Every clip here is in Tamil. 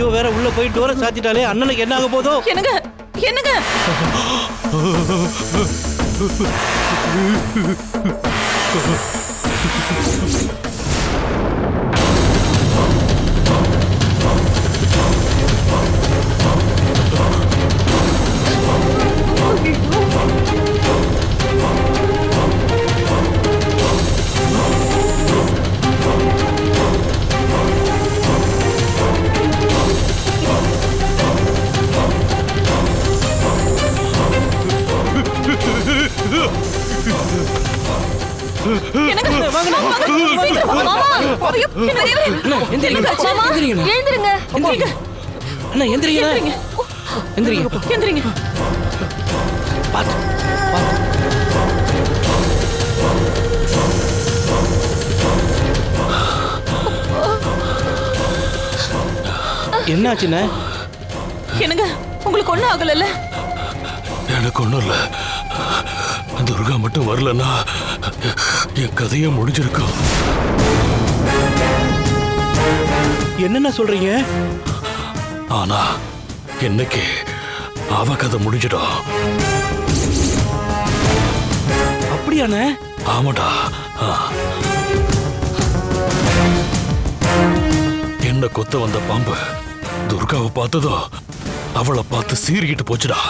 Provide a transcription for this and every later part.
உள்ள போய் டோரை சாத்திட்டாலே அண்ணனுக்கு என்ன ஆக போதோ? என்னங்க? என்னங்க? என்னாச்சுண்ணே? என்னங்க? உங்களுக்கு ஒண்ணும் ஆகலல்ல? எனக்கு ஒண்ணும் இல்ல. துர்கா மட்டும் வரலன்னா என் கதையே முடிஞ்சிருக்கும். என்னண்ணா சொல்றீங்க? ஆனா இன்னைக்கு அவ கதை முடிஞ்சிடும்? அப்படியாண்ணே? ஆமாடா. என்ன கொத்த வந்த பாம்பு துர்காவை பார்த்ததோ அவளை பார்த்து சீறிக்கிட்டு போச்சுடா.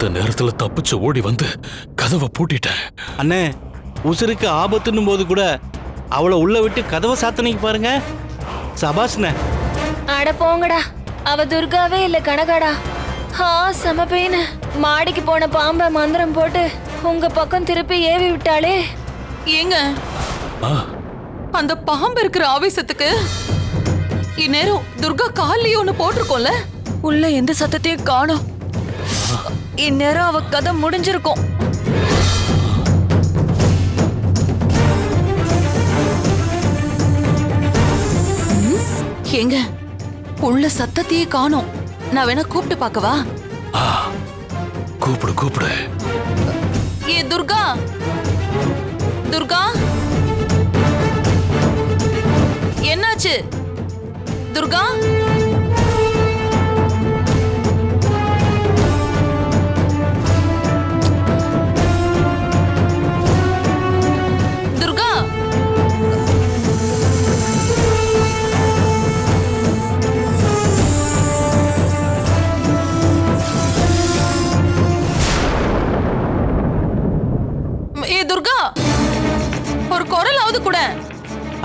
அந்த நேரத்துல தப்பிச்சு ஓடி வந்து கதவை பூட்டிட்டேன். அண்ணே உசுருக்கு ஆபத்துன்னும் போது கூட அவளை உள்ள விட்டு கதவை சாத்தனைக்கு பாருங்க. சபாஷ்ண்ணே அட போங்கடா. அவ துர்காவே இல்ல கனகாடா. ஆ செம பெயின் மாடிக்கு போன பாம்ப மந்திரம் போட்டு உங்க பக்கம் திருப்பி ஏவி விட்டாளே. ஏங்க ஆ, அந்த பாம்பு இருக்கிற ஆவேசத்துக்கு இந்நேரம் துர்கா கால்லயே ஒண்ணு போட்டிருக்கோம்ல? உள்ள எந்த சத்தத்தையும் காணோம். இந்நேரம் அவ கதை முடிஞ்சிருக்கும். ம், ஏங்க உள்ள சத்தத்தையே காணோம். நான் வேணா கூப்பிட்டு பார்க்கவா? ஆ. கூப்பிடு கூப்பிடு. ஏ துர்கா! துர்கா! என்னாச்சு? துர்கா! ஏ துர்கா! ஒரு குரலாவது கூட.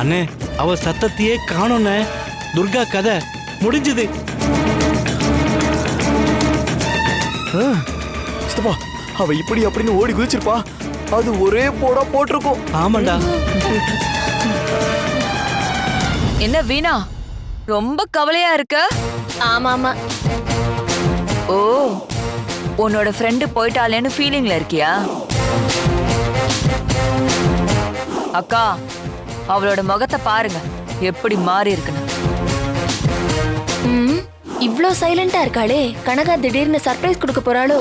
அண்ணே அவ சத்தத்தையே காணோண்ணே. துர்கா கதை முடிஞ்சது. சித்தப்பா அவ இப்படி அப்படின்னு ஓடி குதிச்சிருப்பா. அது ஒரே போடா போட்டிருக்கும். ஆமாண்டா. என்ன வீணா? ரொம்ப கவலையா இருக்க? ஆமா ஆமா ஓ உன்னோட ஃப்ரெண்டு போயிட்டாளேன்னு ஃபீலிங்ல இருக்கியா? அக்கா அவளோட முகத்தை பாருங்க. எப்படி மாறி இருக்குன்னு. இவ்ளோ சைலண்டா இருக்காளே. கனகா திடீர்னு சர்ப்ரைஸ் கொடுக்க போறாளோ?